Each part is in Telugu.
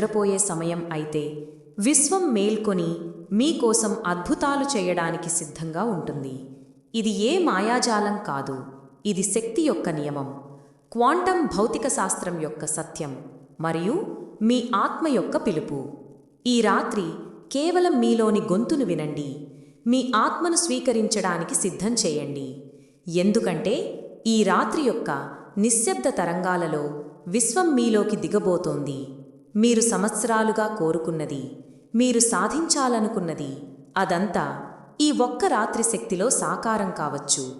నిద్రపోయే సమయం అయితే విశ్వం మేల్కొని మీకోసం అద్భుతాలు చేయడానికి సిద్ధంగా ఉంటుంది. ఇది ఏ మాయాజాలం కాదు ఇది శక్తి యొక్క నియమం. క్వాంటం భౌతిక శాస్త్రం యొక్క సత్యం మరియు మీ ఆత్మ యొక్క పిలుపు. ఈ రాత్రి కేవలం మీలోని గొంతును వినండి. మీ ఆత్మను స్వీకరించడానికి సిద్ధం చేయండి. ఎందుకంటే ఈ రాత్రి యొక్క నిశ్శబ్ద తరంగాలలో విశ్వం మీలోకి దిగబోతోంది. మీరు సంవత్సరాలుగా కోరుకున్నది మీరు సాధించాలనుకున్నది అదంతా ఈ ఒక్క రాత్రి శక్తిలో సాకారం కావచ్చు.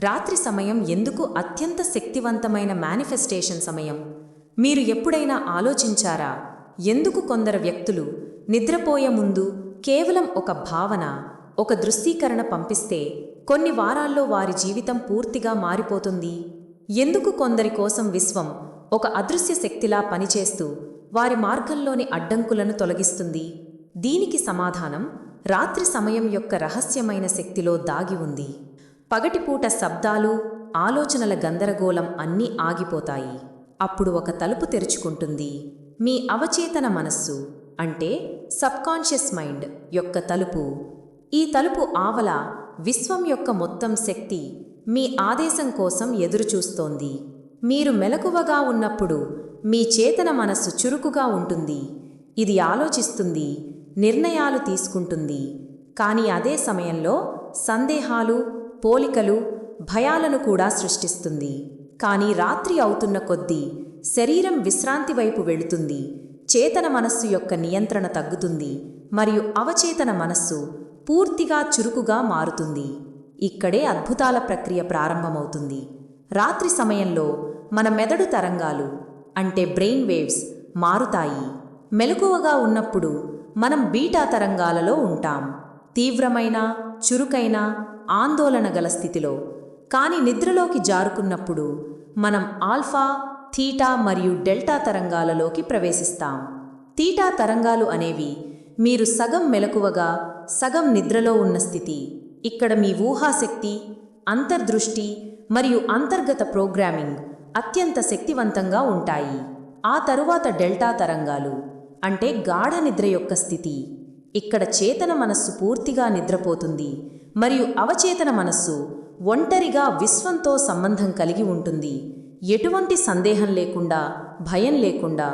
రాత్రి సమయం ఎందుకు అత్యంత శక్తివంతమైన మేనిఫెస్టేషన్ సమయం? మీరు ఎప్పుడైనా ఆలోచించారా? ఎందుకు కొందరు వ్యక్తులు నిద్రపోయే ముందు కేవలం ఒక భావన ఒక దృశ్యీకరణ పంపిస్తే కొన్ని వారాల్లో వారి జీవితం పూర్తిగా మారిపోతుంది? ఎందుకు కొందరి కోసం విశ్వం ఒక అదృశ్య శక్తిలా పనిచేస్తూ వారి మార్గంలోని అడ్డంకులను తొలగిస్తుంది. దీనికి సమాధానం రాత్రి సమయం యొక్క రహస్యమైన శక్తిలో దాగి ఉంది. పగటిపూట శబ్దాలు ఆలోచనల గందరగోళం అన్నీ ఆగిపోతాయి. అప్పుడు ఒక తలుపు తెరుచుకుంటుంది. మీ అవచేతన మనస్సు అంటే సబ్కాన్షియస్ మైండ్ యొక్క తలుపు. ఈ తలుపు ఆవల విశ్వం యొక్క మొత్తం శక్తి మీ ఆదేశం కోసం ఎదురుచూస్తోంది. మీరు మెలకువగా ఉన్నప్పుడు మీ చేతన మనస్సు చురుకుగా ఉంటుంది. ఇది ఆలోచిస్తుంది నిర్ణయాలు తీసుకుంటుంది. కానీ అదే సమయంలో సందేహాలు పోలికలు భయాలను కూడా సృష్టిస్తుంది. కానీ రాత్రి అవుతున్న కొద్దీ శరీరం విశ్రాంతి వైపు వెళుతుంది. చేతన మనస్సు యొక్క నియంత్రణ తగ్గుతుంది. మరియు అవచేతన మనస్సు పూర్తిగా చురుకుగా మారుతుంది. ఇక్కడే అద్భుతాల ప్రక్రియ ప్రారంభమవుతుంది. రాత్రి సమయంలో మన మెదడు తరంగాలు అంటే బ్రెయిన్ వేవ్స్ మారుతాయి. మెలకువగా ఉన్నప్పుడు మనం బీటా తరంగాలలో ఉంటాం. తీవ్రమైన చురుకైన ఆందోళన గల స్థితిలో కానీ నిద్రలోకి జారుకున్నప్పుడు మనం ఆల్ఫా థీటా మరియు డెల్టా తరంగాలలోకి ప్రవేశిస్తాం. థీటా తరంగాలు అనేవి మీరు సగం మెలకువగా సగం నిద్రలో ఉన్న స్థితి. ఇక్కడ మీ ఊహాశక్తి అంతర్దృష్టి మరియు అంతర్గత ప్రోగ్రామింగ్ అత్యంత శక్తివంతంగా ఉంటాయి. ఆ తరువాత డెల్టా తరంగాలు అంటే గాఢ నిద్ర యొక్క స్థితి. ఇక్కడ చేతన మనస్సు పూర్తిగా నిద్రపోతుంది మరియు అవచేతన మనస్సు ఒంటరిగా విశ్వంతో సంబంధం కలిగి ఉంటుంది. ఎటువంటి సందేహం లేకుండా భయం లేకుండా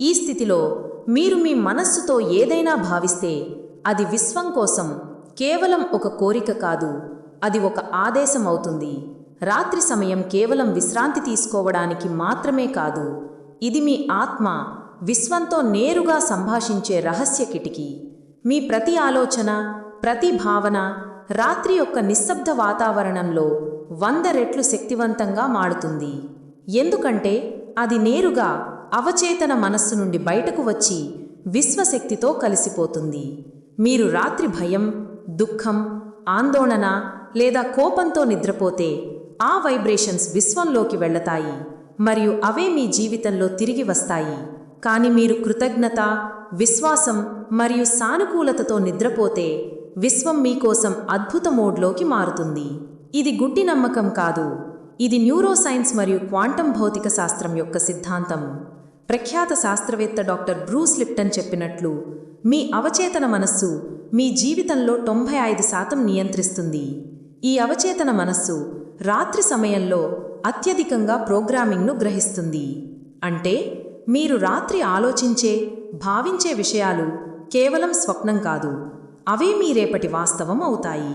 ఈ స్థితిలో మీరు మీ మనస్సుతో ఏదైనా భావిస్తే అది విశ్వం కోసం కేవలం ఒక కోరిక కాదు అది ఒక ఆదేశం అవుతుంది. రాత్రి సమయం కేవలం విశ్రాంతి తీసుకోవడానికి మాత్రమే కాదు ఇది మీ ఆత్మ విశ్వంతో నేరుగా సంభాషించే రహస్య కిటికీ. మీ ప్రతి ఆలోచన ప్రతి భావన రాత్రి యొక్క నిశ్శబ్ద వాతావరణంలో వంద రెట్లు శక్తివంతంగా మాడుతుంది ఎందుకంటే అది నేరుగా అవచేతన మనస్సు నుండి బయటకు వచ్చి విశ్వశక్తితో కలిసిపోతుంది. మీరు రాత్రి భయం దుఃఖం ఆందోళన లేదా కోపంతో నిద్రపోతే ఆ వైబ్రేషన్స్ విశ్వంలోకి వెళ్ళతాయి మరియు అవే మీ జీవితంలో తిరిగి వస్తాయి. కానీ మీరు కృతజ్ఞత విశ్వాసం మరియు సానుకూలతతో నిద్రపోతే విశ్వం మీకోసం అద్భుత మోడ్లోకి మారుతుంది. ఇది గుడ్డి నమ్మకం కాదు. ఇది న్యూరోసైన్స్ మరియు క్వాంటం భౌతిక శాస్త్రం యొక్క సిద్ధాంతం. ప్రఖ్యాత శాస్త్రవేత్త డాక్టర్ బ్రూస్ లిప్టన్ చెప్పినట్లు మీ అవచేతన మనస్సు మీ జీవితంలో తొంభై ఐదు శాతం నియంత్రిస్తుంది. ఈ అవచేతన మనస్సు రాత్రి సమయంలో అత్యధికంగా ప్రోగ్రామింగ్ను గ్రహిస్తుంది. అంటే మీరు రాత్రి ఆలోచించే భావించే విషయాలు కేవలం స్వప్నం కాదు అవే మీ రేపటి వాస్తవం అవుతాయి.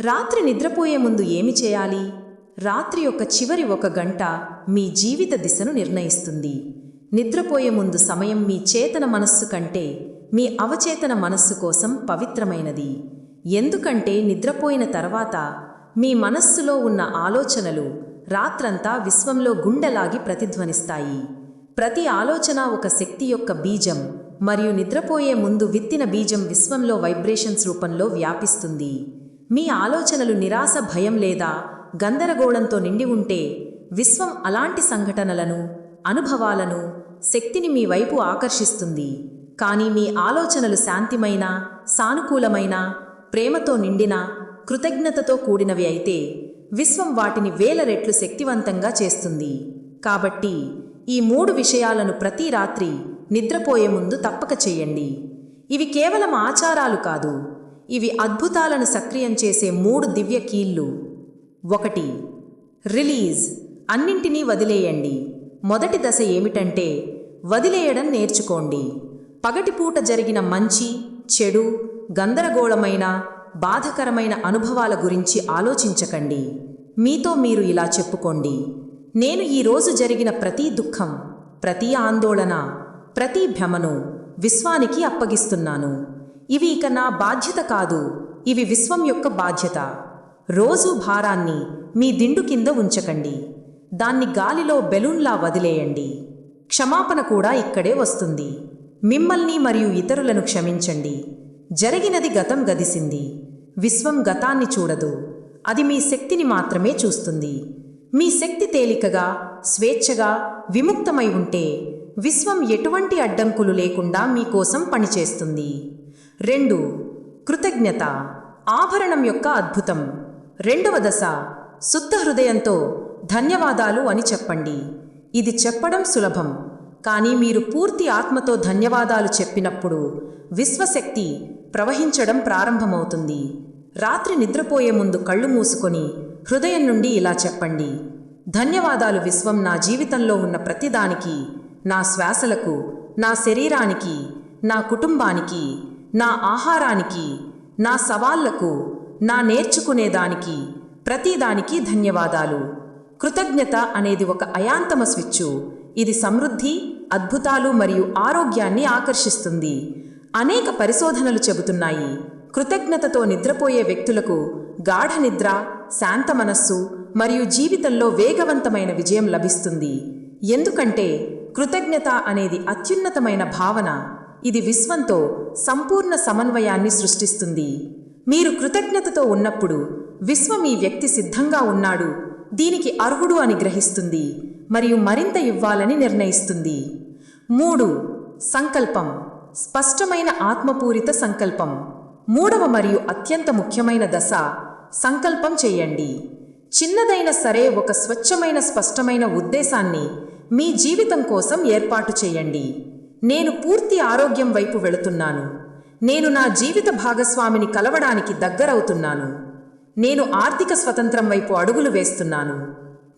రాత్రి నిద్రపోయే ముందు ఏమి చేయాలి? రాత్రి యొక్క చివరి ఒక గంట మీ జీవిత దిశను నిర్ణయిస్తుంది. నిద్రపోయే ముందు సమయం మీ చేతన మనస్సు కంటే మీ అవచేతన మనస్సు కోసం పవిత్రమైనది. ఎందుకంటే నిద్రపోయిన తర్వాత మీ మనస్సులో ఉన్న ఆలోచనలు రాత్రంతా విశ్వంలో గుండెలాగి ప్రతిధ్వనిస్తాయి. ప్రతి ఆలోచన ఒక శక్తి యొక్క బీజం మరియు నిద్రపోయే ముందు విత్తిన బీజం విశ్వంలో వైబ్రేషన్స్ రూపంలో వ్యాపిస్తుంది. మీ ఆలోచనలు నిరాశ భయం లేదా గందరగోళంతో నిండి ఉంటే విశ్వం అలాంటి సంఘటనలను అనుభవాలను శక్తిని మీ వైపు ఆకర్షిస్తుంది. కానీ మీ ఆలోచనలు శాంతిమైన సానుకూలమైన ప్రేమతో నిండిన కృతజ్ఞతతో కూడినవి అయితే విశ్వం వాటిని వేల రెట్లు శక్తివంతంగా చేస్తుంది. కాబట్టి ఈ మూడు విషయాలను ప్రతి రాత్రి నిద్రపోయే ముందు తప్పక చేయండి. ఇవి కేవలం ఆచారాలు కాదు ఇవి అద్భుతాలను సక్రియం చేసే మూడు దివ్య కీళ్ళు. ఒకటి రిలీజ్. అన్నింటినీ వదిలేయండి. మొదటి దశ ఏమిటంటే వదిలేయడం నేర్చుకోండి. పగటిపూట జరిగిన మంచి చెడు గందరగోళమైన బాధకరమైన అనుభవాల గురించి ఆలోచించకండి. మీతో మీరు ఇలా చెప్పుకోండి. నేను ఈరోజు జరిగిన ప్రతి దుఃఖం ప్రతి ఆందోళన ప్రతి భ్రమను విశ్వానికి అప్పగిస్తున్నాను. ఇవి ఇక నా బాధ్యత కాదు ఇవి విశ్వం యొక్క బాధ్యత. రోజు భారాన్ని మీ దిండు కింద ఉంచకండి. దాన్ని గాలిలో బెలూన్లా వదిలేయండి. క్షమాపణ కూడా ఇక్కడే వస్తుంది. మిమ్మల్ని మరియు ఇతరులను క్షమించండి. జరిగినది గతం గదిసింది. విశ్వం గతాన్ని చూడదు. అది మీ శక్తిని మాత్రమే చూస్తుంది. మీ శక్తి తేలికగా స్వేచ్ఛగా విముక్తమై ఉంటే విశ్వం ఎటువంటి అడ్డంకులు లేకుండా మీకోసం పనిచేస్తుంది. రెండు కృతజ్ఞత ఆభరణం యొక్క అద్భుతం. రెండవ దశ శుద్ధ హృదయంతో ధన్యవాదాలు అని చెప్పండి. ఇది చెప్పడం సులభం. కానీ మీరు పూర్తి ఆత్మతో ధన్యవాదాలు చెప్పినప్పుడు విశ్వశక్తి ప్రవహించడం ప్రారంభమవుతుంది. రాత్రి నిద్రపోయే ముందు కళ్ళు మూసుకొని హృదయం నుండి ఇలా చెప్పండి. ధన్యవాదాలు విశ్వం నా జీవితంలో ఉన్న ప్రతిదానికి నా శ్వాసలకు నా శరీరానికి నా కుటుంబానికి నా ఆహారానికి నా సవాళ్ళకు నా నేర్చుకునేదానికి ప్రతిదానికి ధన్యవాదాలు. కృతజ్ఞత అనేది ఒక అయాంతమ స్విచ్చు. ఇది సమృద్ధి అద్భుతాలు మరియు ఆరోగ్యాన్ని ఆకర్షిస్తుంది. అనేక పరిశోధనలు చెబుతున్నాయి. కృతజ్ఞతతో నిద్రపోయే వ్యక్తులకు గాఢ నిద్ర శాంత మనస్సు మరియు జీవితంలో వేగవంతమైన విజయం లభిస్తుంది. ఎందుకంటే కృతజ్ఞత అనేది అత్యున్నతమైన భావన. ఇది విశ్వంతో సంపూర్ణ సమన్వయాన్ని సృష్టిస్తుంది. మీరు కృతజ్ఞతతో ఉన్నప్పుడు విశ్వం ఈ వ్యక్తి సిద్ధంగా ఉన్నాడు. దీనికి అర్హుడు అని గ్రహిస్తుంది. మరియు మరింత ఇవ్వాలని నిర్ణయిస్తుంది. మూడు సంకల్పం. స్పష్టమైన ఆత్మపూరిత సంకల్పం. మూడవ మరియు అత్యంత ముఖ్యమైన దశ సంకల్పం చేయండి. చిన్నదైన సరే ఒక స్వచ్ఛమైన స్పష్టమైన ఉద్దేశాన్ని మీ జీవితం కోసం ఏర్పాటు చేయండి. నేను పూర్తి ఆరోగ్యం వైపు వెళుతున్నాను. నేను నా జీవిత భాగస్వామిని కలవడానికి దగ్గరవుతున్నాను. నేను ఆర్థిక స్వతంత్రం వైపు అడుగులు వేస్తున్నాను.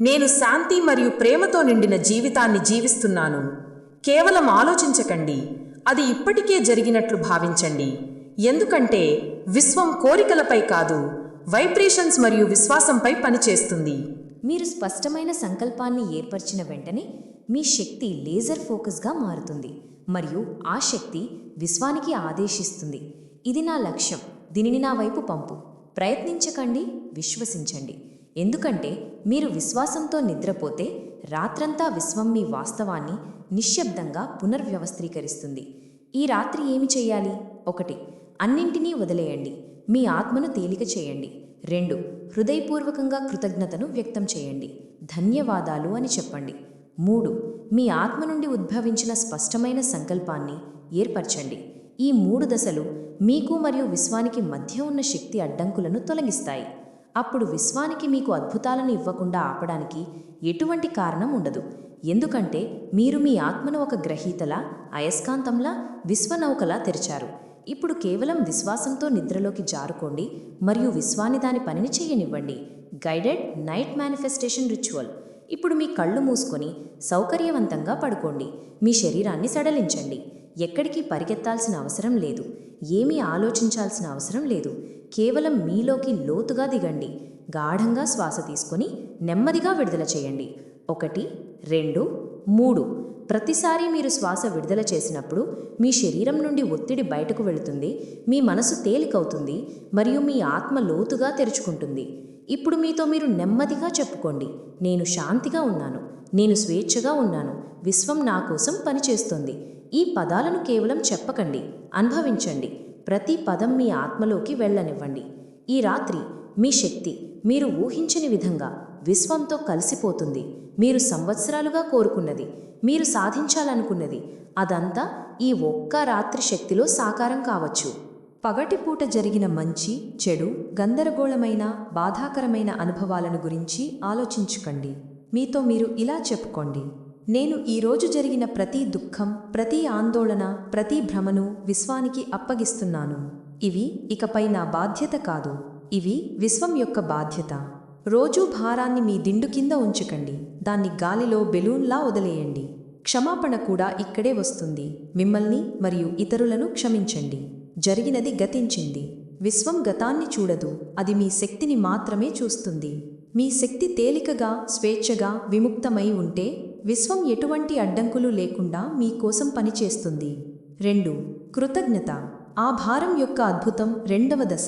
నేను శాంతి మరియు ప్రేమతో నిండిన జీవితాన్ని జీవిస్తున్నాను. కేవలం ఆలోచించకండి. అది ఇప్పటికే జరిగినట్లు భావించండి. ఎందుకంటే విశ్వం కోరికలపై కాదు వైబ్రేషన్స్ మరియు విశ్వాసంపై పనిచేస్తుంది. మీరు స్పష్టమైన సంకల్పాన్ని ఏర్పరిచిన వెంటనే మీ శక్తి లేజర్ ఫోకస్గా మారుతుంది. మరియు ఆ శక్తి విశ్వానికి ఆదేశిస్తుంది. ఇది నా లక్ష్యం. దీనిని నా వైపు పంపు. ప్రయత్నించకండి విశ్వసించండి. ఎందుకంటే మీరు విశ్వాసంతో నిద్రపోతే రాత్రంతా విశ్వం మీ వాస్తవాన్ని నిశ్శబ్దంగా పునర్వ్యవస్థీకరిస్తుంది. ఈ రాత్రి ఏమి చేయాలి? ఒకటి అన్నింటినీ వదిలేయండి. మీ ఆత్మను తేలిక చేయండి. రెండు హృదయపూర్వకంగా కృతజ్ఞతను వ్యక్తం చేయండి. ధన్యవాదాలు అని చెప్పండి. మూడు మీ ఆత్మ నుండి ఉద్భవించిన స్పష్టమైన సంకల్పాన్ని ఏర్పరచండి. ఈ మూడు దశలు మీకు మరియు విశ్వానికి మధ్య ఉన్న శక్తి అడ్డంకులను తొలగిస్తాయి. అప్పుడు విశ్వానికి మీకు అద్భుతాలను ఇవ్వకుండా ఆపడానికి ఎటువంటి కారణం ఉండదు. ఎందుకంటే మీరు మీ ఆత్మను ఒక గ్రహీతలా అయస్కాంతంలా విశ్వనౌకలా తెరిచారు. ఇప్పుడు కేవలం విశ్వాసంతో నిద్రలోకి జారుకోండి మరియు విశ్వాన్ని దాని పనిని చేయనివ్వండి. Guided night manifestation ritual. ఇప్పుడు మీ కళ్ళు మూసుకొని సౌకర్యవంతంగా పడుకోండి. మీ శరీరాన్ని సడలించండి. ఎక్కడికి పరిగెత్తాల్సిన అవసరం లేదు. ఏమీ ఆలోచించాల్సిన అవసరం లేదు. కేవలం మీలోకి లోతుగా దిగండి. గాఢంగా శ్వాస తీసుకొని నెమ్మదిగా విడుదల చేయండి. ఒకటి రెండు మూడు. ప్రతిసారి మీరు శ్వాస విడుదల చేసినప్పుడు మీ శరీరం నుండి ఒత్తిడి బయటకు వెళుతుంది మీ మనసు తేలికవుతుంది మరియు మీ ఆత్మ లోతుగా తెరుచుకుంటుంది. ఇప్పుడు మీతో మీరు నెమ్మదిగా చెప్పుకోండి. నేను శాంతిగా ఉన్నాను. నేను స్వేచ్ఛగా ఉన్నాను. విశ్వం నా కోసం పనిచేస్తుంది. ఈ పదాలను కేవలం చెప్పకండి. అనుభవించండి. ప్రతి పదం మీ ఆత్మలోకి వెళ్ళనివ్వండి. ఈ రాత్రి మీ శక్తి మీరు ఊహించని విధంగా విశ్వంతో కలిసిపోతుంది. మీరు సంవత్సరాలుగా కోరుకున్నది మీరు సాధించాలనుకున్నది అదంతా ఈ ఒక్క రాత్రి శక్తిలో సాకారం కావచ్చు. పగటిపూట జరిగిన మంచి చెడు గందరగోళమైన బాధాకరమైన అనుభవాలను గురించి ఆలోచించుకండి. మీతో మీరు ఇలా చెప్పుకోండి. నేను ఈరోజు జరిగిన ప్రతి దుఃఖం ప్రతి ఆందోళన ప్రతి భ్రమను విశ్వానికి అప్పగిస్తున్నాను. ఇవి ఇకపై నా బాధ్యత కాదు. ఇవి విశ్వం యొక్క బాధ్యత. రోజూ భారాన్ని మీ దిండు కింద ఉంచకండి. దాన్ని గాలిలో బెలూన్లా వదిలేయండి. క్షమాపణ కూడా ఇక్కడే వస్తుంది. మిమ్మల్ని మరియు ఇతరులను క్షమించండి. జరిగినది గతించింది. విశ్వం గతాన్ని చూడదు. అది మీ శక్తిని మాత్రమే చూస్తుంది. మీ శక్తి తేలికగా స్వేచ్ఛగా విముక్తమై ఉంటే విశ్వం ఎటువంటి అడ్డంకులు లేకుండా మీకోసం పనిచేస్తుంది. రెండు కృతజ్ఞత. ఆ భారం యొక్క అద్భుతం రెండవ దశ.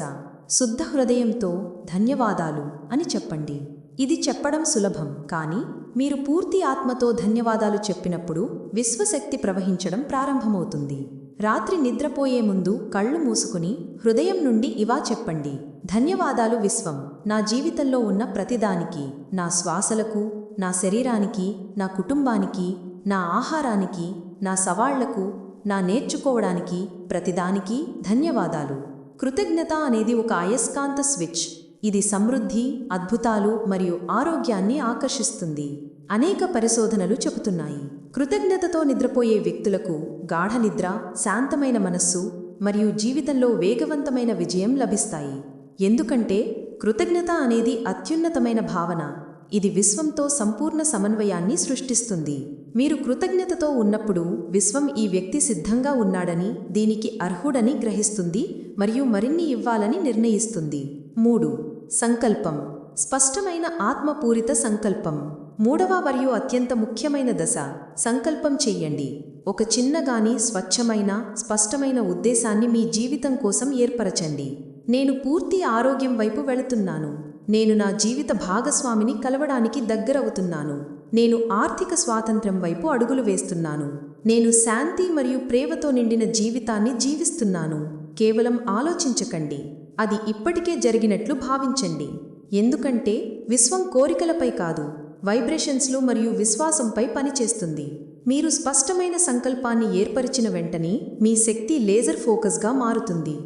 శుద్ధ హృదయంతో ధన్యవాదాలు అని చెప్పండి. ఇది చెప్పడం సులభం కానీ మీరు పూర్తి ఆత్మతో ధన్యవాదాలు చెప్పినప్పుడు విశ్వశక్తి ప్రవహించడం ప్రారంభమవుతుంది. రాత్రి నిద్రపోయే ముందు కళ్ళు మూసుకుని హృదయం నుండి ఇవా చెప్పండి. ధన్యవాదాలు విశ్వం. నా జీవితంలో ఉన్న ప్రతిదానికి నా శ్వాసలకు నా శరీరానికి నా కుటుంబానికి నా ఆహారానికి నా సవాళ్ళకు నా నేర్చుకోవడానికి ప్రతిదానికి ధన్యవాదాలు. కృతజ్ఞత అనేది ఒక అయస్కాంత స్విచ్. ఇది సమృద్ధి అద్భుతాలు మరియు ఆరోగ్యాన్ని ఆకర్షిస్తుంది. అనేక పరిశోధనలు చెబుతున్నాయి. కృతజ్ఞతతో నిద్రపోయే వ్యక్తులకు గాఢ నిద్ర శాంతమైన మనస్సు మరియు జీవితంలో వేగవంతమైన విజయం లభిస్తాయి. ఎందుకంటే కృతజ్ఞత అనేది అత్యున్నతమైన భావన. ఇది విశ్వంతో సంపూర్ణ సమన్వయాన్ని సృష్టిస్తుంది. మీరు కృతజ్ఞతతో ఉన్నప్పుడు విశ్వం ఈ వ్యక్తి సిద్ధంగా ఉన్నాడని దీనికి అర్హుడని గ్రహిస్తుంది మరియు మరిన్ని ఇవ్వాలని నిర్ణయిస్తుంది. మూడు. సంకల్పం. స్పష్టమైన ఆత్మపూరిత సంకల్పం. మూడవ మరియు అత్యంత ముఖ్యమైన దశ. సంకల్పం చెయ్యండి ఒక చిన్నగాని స్వచ్ఛమైన స్పష్టమైన ఉద్దేశాన్ని మీ జీవితం కోసం ఏర్పరచండి. నేను పూర్తి ఆరోగ్యం వైపు వెళుతున్నాను. నేను నా జీవిత భాగస్వామిని కలవడానికి దగ్గరవుతున్నాను. నేను ఆర్థిక స్వాతంత్ర్యం వైపు అడుగులు వేస్తున్నాను. నేను శాంతి మరియు ప్రేమతో నిండిన జీవితాన్ని జీవిస్తున్నాను. కేవలం ఆలోచించకండి. అది ఇప్పటికే జరిగినట్లు భావించండి. ఎందుకంటే విశ్వం కోరికలపై కాదు వైబ్రేషన్స్లు మరియు విశ్వాసంపై పనిచేస్తుంది. మీరు స్పష్టమైన సంకల్పాన్ని ఏర్పరిచిన వెంటనే మీ శక్తి లేజర్ ఫోకస్గా మారుతుంది.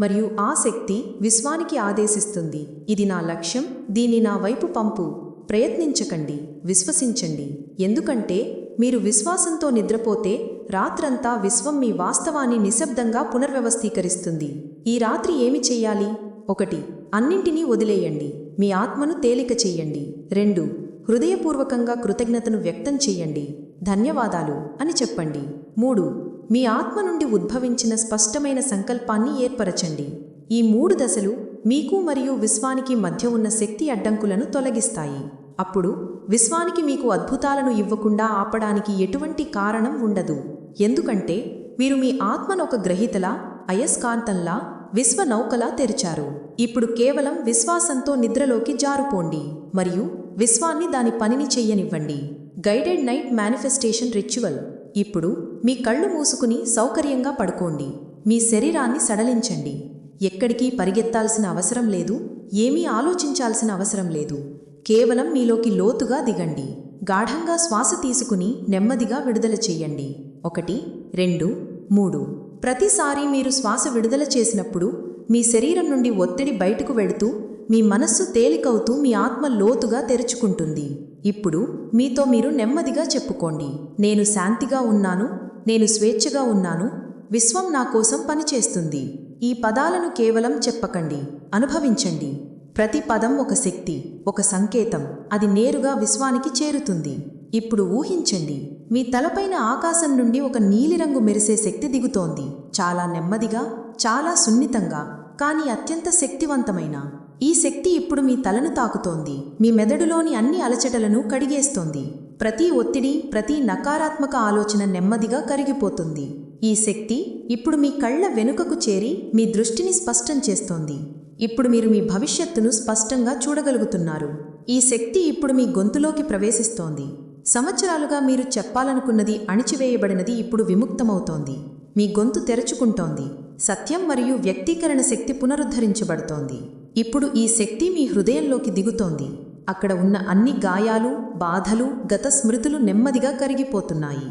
మరియు ఆ శక్తి విశ్వానికి ఆదేశిస్తుంది. ఇది నా లక్ష్యం దీన్ని నా వైపు పంపు. ప్రయత్నించకండి విశ్వసించండి. ఎందుకంటే మీరు విశ్వాసంతో నిద్రపోతే రాత్రంతా విశ్వం మీ వాస్తవాన్ని నిశ్శబ్దంగా పునర్వ్యవస్థీకరిస్తుంది. ఈ రాత్రి ఏమి చెయ్యాలి ఒకటి అన్నింటినీ వదిలేయండి. మీ ఆత్మను తేలిక చెయ్యండి రెండు హృదయపూర్వకంగా కృతజ్ఞతను వ్యక్తం చెయ్యండి ధన్యవాదాలు అని చెప్పండి. మూడు మీ ఆత్మ నుండి ఉద్భవించిన స్పష్టమైన సంకల్పాన్ని ఏర్పరచండి. ఈ మూడు దశలు మీకు మరియు విశ్వానికి మధ్య ఉన్న శక్తి అడ్డంకులను తొలగిస్తాయి. అప్పుడు విశ్వానికి మీకు అద్భుతాలను ఇవ్వకుండా ఆపడానికి ఎటువంటి కారణం ఉండదు. ఎందుకంటే మీరు మీ ఆత్మను ఒక గ్రహీతలా అయస్కాంతంలా విశ్వనౌకలా తెరిచారు. ఇప్పుడు కేవలం విశ్వాసంతో నిద్రలోకి జారుపోండి మరియు విశ్వాన్ని దాని పనిని చెయ్యనివ్వండి గైడెడ్ నైట్ మేనిఫెస్టేషన్ రిచువల్. ఇప్పుడు మీ కళ్ళు మూసుకుని సౌకర్యంగా పడుకోండి. మీ శరీరాన్ని సడలించండి. ఎక్కడికి పరిగెత్తాల్సిన అవసరం లేదు. ఏమీ ఆలోచించాల్సిన అవసరం లేదు. కేవలం మీలోకి లోతుగా దిగండి. గాఢంగా శ్వాస తీసుకుని నెమ్మదిగా విడుదల చేయండి. ఒకటి రెండు మూడు. ప్రతిసారి మీరు శ్వాస విడుదల చేసినప్పుడు మీ శరీరం నుండి ఒత్తిడి బయటకు వెడుతూ మీ మనస్సు తేలికవుతూ మీ ఆత్మ లోతుగా తెరుచుకుంటుంది. ఇప్పుడు మీతో మీరు నెమ్మదిగా చెప్పుకోండి. నేను శాంతిగా ఉన్నాను నేను స్వేచ్ఛగా ఉన్నాను విశ్వం నా కోసం పనిచేస్తుంది. ఈ పదాలను కేవలం చెప్పకండి అనుభవించండి. ప్రతి పదం ఒక శక్తి ఒక సంకేతం అది నేరుగా విశ్వానికి చేరుతుంది. ఇప్పుడు ఊహించండి మీ తలపైన ఆకాశం నుండి ఒక నీలిరంగు మెరిసే శక్తి దిగుతోంది. చాలా నెమ్మదిగా చాలా సున్నితంగా కానీ అత్యంత శక్తివంతమైన ఈ శక్తి ఇప్పుడు మీ తలను తాకుతోంది. మీ మెదడులోని అన్ని అలచటలను కడిగేస్తోంది. ప్రతి ఒత్తిడి ప్రతి నకారాత్మక ఆలోచన నెమ్మదిగా కరిగిపోతుంది. ఈ శక్తి ఇప్పుడు మీ కళ్ళ వెనుకకు చేరి మీ దృష్టిని స్పష్టం చేస్తోంది. ఇప్పుడు మీరు మీ భవిష్యత్తును స్పష్టంగా చూడగలుగుతున్నారు. ఈ శక్తి ఇప్పుడు మీ గొంతులోకి ప్రవేశిస్తోంది. సంవత్సరాలుగా మీరు చెప్పాలనుకున్నది అణిచివేయబడినది ఇప్పుడు విముక్తమవుతోంది. మీ గొంతు తెరుచుకుంటోంది. సత్యం మరియు వ్యక్తీకరణ శక్తి పునరుద్ధరించబడుతోంది. ఇప్పుడు ఈ శక్తి మీ హృదయంలోకి దిగుతోంది. అక్కడ ఉన్న అన్ని గాయాలు బాధలు గత స్మృతులు నెమ్మదిగా కరిగిపోతున్నాయి.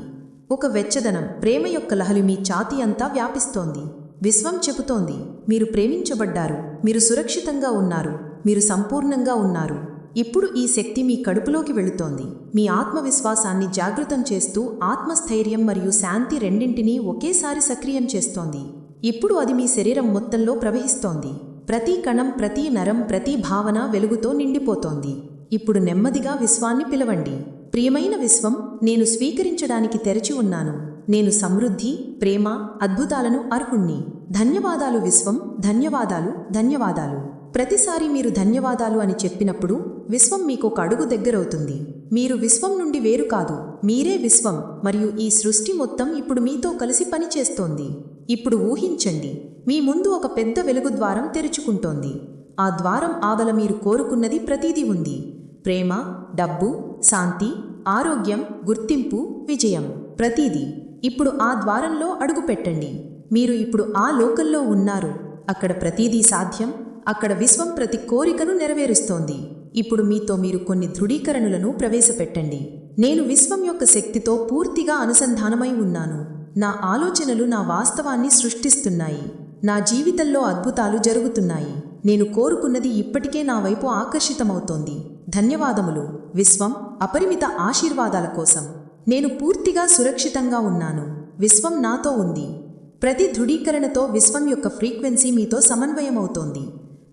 ఒక వెచ్చదనం ప్రేమ యొక్క లహలి మీ ఛాతీ అంతా వ్యాపిస్తోంది. విశ్వం చెబుతోంది మీరు ప్రేమించబడ్డారు మీరు సురక్షితంగా ఉన్నారు మీరు సంపూర్ణంగా ఉన్నారు. ఇప్పుడు ఈ శక్తి మీ కడుపులోకి వెళుతోంది. మీ ఆత్మవిశ్వాసాన్ని జాగృతం చేస్తూ ఆత్మస్థైర్యం మరియు శాంతి రెండింటినీ ఒకేసారి సక్రియం చేస్తోంది. ఇప్పుడు అది మీ శరీరం మొత్తంలో ప్రవహిస్తోంది. ప్రతి కణం ప్రతి నరం ప్రతి భావన వెలుగుతో నిండిపోతోంది. ఇప్పుడు నెమ్మదిగా విశ్వాన్ని పిలవండి. ప్రియమైన విశ్వం నేను స్వీకరించడానికి తెరచి ఉన్నాను. నేను సమృద్ధి ప్రేమ అద్భుతాలను అర్హుణ్ణి. ధన్యవాదాలు విశ్వం ధన్యవాదాలు ధన్యవాదాలు. ప్రతిసారి మీరు ధన్యవాదాలు అని చెప్పినప్పుడు విశ్వం మీకు ఒక అడుగు దగ్గరవుతుంది. మీరు విశ్వం నుండి వేరు కాదు. మీరే విశ్వం మరియు ఈ సృష్టి మొత్తం ఇప్పుడు మీతో కలిసి పనిచేస్తోంది. ఇప్పుడు ఊహించండి మీ ముందు ఒక పెద్ద వెలుగు ద్వారం తెరుచుకుంటోంది. ఆ ద్వారం ఆవల మీరు కోరుకున్నది ప్రతీదీ ఉంది. ప్రేమ డబ్బు శాంతి ఆరోగ్యం గుర్తింపు విజయం. ప్రతీదీ. ఇప్పుడు ఆ ద్వారంలో అడుగు పెట్టండి. మీరు ఇప్పుడు ఆ లోకల్లో ఉన్నారు. అక్కడ ప్రతీదీ సాధ్యం అక్కడ విశ్వం ప్రతి కోరికను నెరవేరుస్తోంది. ఇప్పుడు మీతో మీరు కొన్ని ధృడీకరణలను ప్రవేశపెట్టండి. నేను విశ్వం యొక్క శక్తితో పూర్తిగా అనుసంధానమై ఉన్నాను. నా ఆలోచనలు నా వాస్తవాన్ని సృష్టిస్తున్నాయి. నా జీవితంలో అద్భుతాలు జరుగుతున్నాయి. నేను కోరుకున్నది ఇప్పటికే నా వైపు ఆకర్షితమవుతోంది. ధన్యవాదములు. విశ్వం అపరిమిత ఆశీర్వాదాల కోసం. నేను పూర్తిగా సురక్షితంగా ఉన్నాను. విశ్వం నాతో ఉంది. ప్రతి ధృడీకరణతో విశ్వం యొక్క ఫ్రీక్వెన్సీ మీతో సమన్వయమవుతోంది.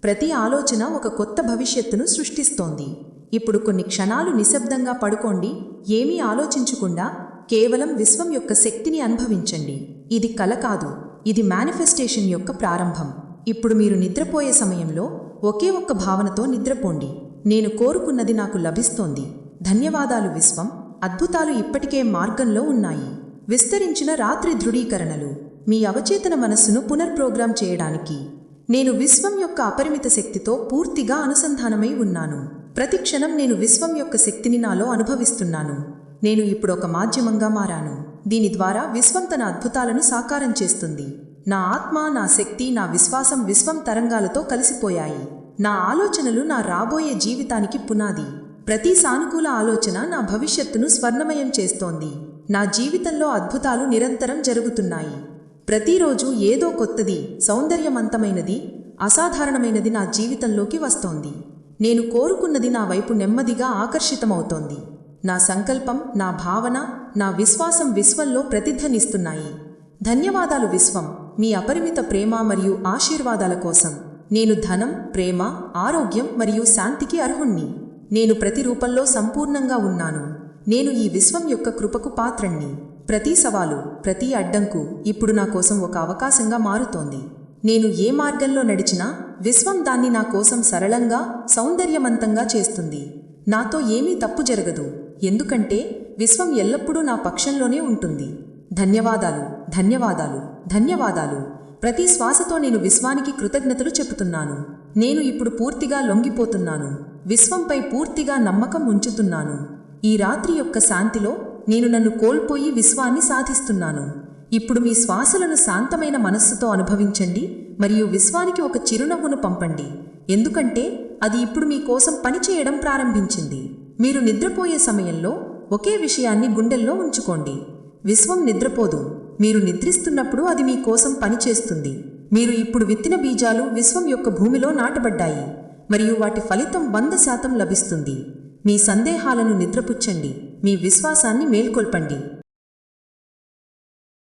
ప్రతి ఆలోచన ఒక కొత్త భవిష్యత్తును సృష్టిస్తోంది. ఇప్పుడు కొన్ని క్షణాలు నిశ్శబ్దంగా పడుకోండి. ఏమీ ఆలోచించకుండా కేవలం విశ్వం యొక్క శక్తిని అనుభవించండి. ఇది కల కాదు ఇది మేనిఫెస్టేషన్ యొక్క ప్రారంభం. ఇప్పుడు మీరు నిద్రపోయే సమయంలో ఒకే ఒక్క భావనతో నిద్రపోండి. నేను కోరుకున్నది నాకు లభిస్తోంది. ధన్యవాదాలు విశ్వం. అద్భుతాలు ఇప్పటికే మార్గంలో ఉన్నాయి. విస్తరించిన రాత్రి ధృడీకరణలు. మీ అవచేతన మనస్సును పునర్ప్రోగ్రామ్ చేయడానికి. నేను విశ్వం యొక్క అపరిమిత శక్తితో పూర్తిగా అనుసంధానమై ఉన్నాను. ప్రతిక్షణం నేను విశ్వం యొక్క శక్తిని నాలో అనుభవిస్తున్నాను. నేను ఇప్పుడు ఒక మాధ్యమంగా మారాను. దీని ద్వారా విశ్వం తన అద్భుతాలను సాకారం చేస్తుంది. నా ఆత్మ నా శక్తి నా విశ్వాసం విశ్వం తరంగాలతో కలిసిపోయాయి. నా ఆలోచనలు నా రాబోయే జీవితానికి పునాది. ప్రతి సానుకూల ఆలోచన నా భవిష్యత్తును స్వర్ణమయం చేస్తోంది. నా జీవితంలో అద్భుతాలు నిరంతరం జరుగుతున్నాయి. ప్రతిరోజు ఏదో కొత్తది సౌందర్యవంతమైనది అసాధారణమైనది నా జీవితంలోకి వస్తోంది. నేను కోరుకున్నది నా వైపు నెమ్మదిగా ఆకర్షితమవుతోంది. నా సంకల్పం నా భావన నా విశ్వాసం విశ్వంలో ప్రతిధ్వనిస్తున్నాయి. ధన్యవాదాలు విశ్వం మీ అపరిమిత ప్రేమ మరియు ఆశీర్వాదాల కోసం. నేను ధనం ప్రేమ ఆరోగ్యం మరియు శాంతికి అర్హుణ్ణి. నేను ప్రతి రూపంలో సంపూర్ణంగా ఉన్నాను. నేను ఈ విశ్వం యొక్క కృపకు పాత్రణ్ణి. ప్రతి సవాలు ప్రతి అడ్డంకు ఇప్పుడు నా కోసం ఒక అవకాశంగా మారుతోంది. నేను ఏ మార్గంలో నడిచినా విశ్వం దాన్ని నా కోసం సరళంగా సౌందర్యవంతంగా చేస్తుంది. నాతో ఏమీ తప్పు జరగదు. ఎందుకంటే విశ్వం ఎల్లప్పుడూ నా పక్షంలోనే ఉంటుంది. ధన్యవాదాలు ధన్యవాదాలు ధన్యవాదాలు. ప్రతి శ్వాసతో నేను విశ్వానికి కృతజ్ఞతలు చెబుతున్నాను. నేను ఇప్పుడు పూర్తిగా లొంగిపోతున్నాను. విశ్వంపై పూర్తిగా నమ్మకం ఉంచుతున్నాను. ఈ రాత్రి యొక్క శాంతిలో నేను నన్ను కోల్పోయి విశ్వాన్ని సాధిస్తున్నాను. ఇప్పుడు మీ శ్వాసలను శాంతమైన మనస్సుతో అనుభవించండి మరియు విశ్వానికి ఒక చిరునవ్వును పంపండి. ఎందుకంటే అది ఇప్పుడు మీ కోసం పనిచేయడం ప్రారంభించింది. మీరు నిద్రపోయే సమయంలో ఒకే విషయాన్ని గుండెల్లో ఉంచుకోండి. విశ్వం నిద్రపోదు. మీరు నిద్రిస్తున్నప్పుడు అది మీ కోసం పనిచేస్తుంది. మీరు ఇప్పుడు విత్తిన బీజాలు విశ్వం యొక్క భూమిలో నాటబడ్డాయి. మరియు వాటి ఫలితం వంద శాతం లభిస్తుంది. మీ సందేహాలను నిద్రపుచ్చండి. మీ విశ్వాసాన్ని మేల్కొల్పండి.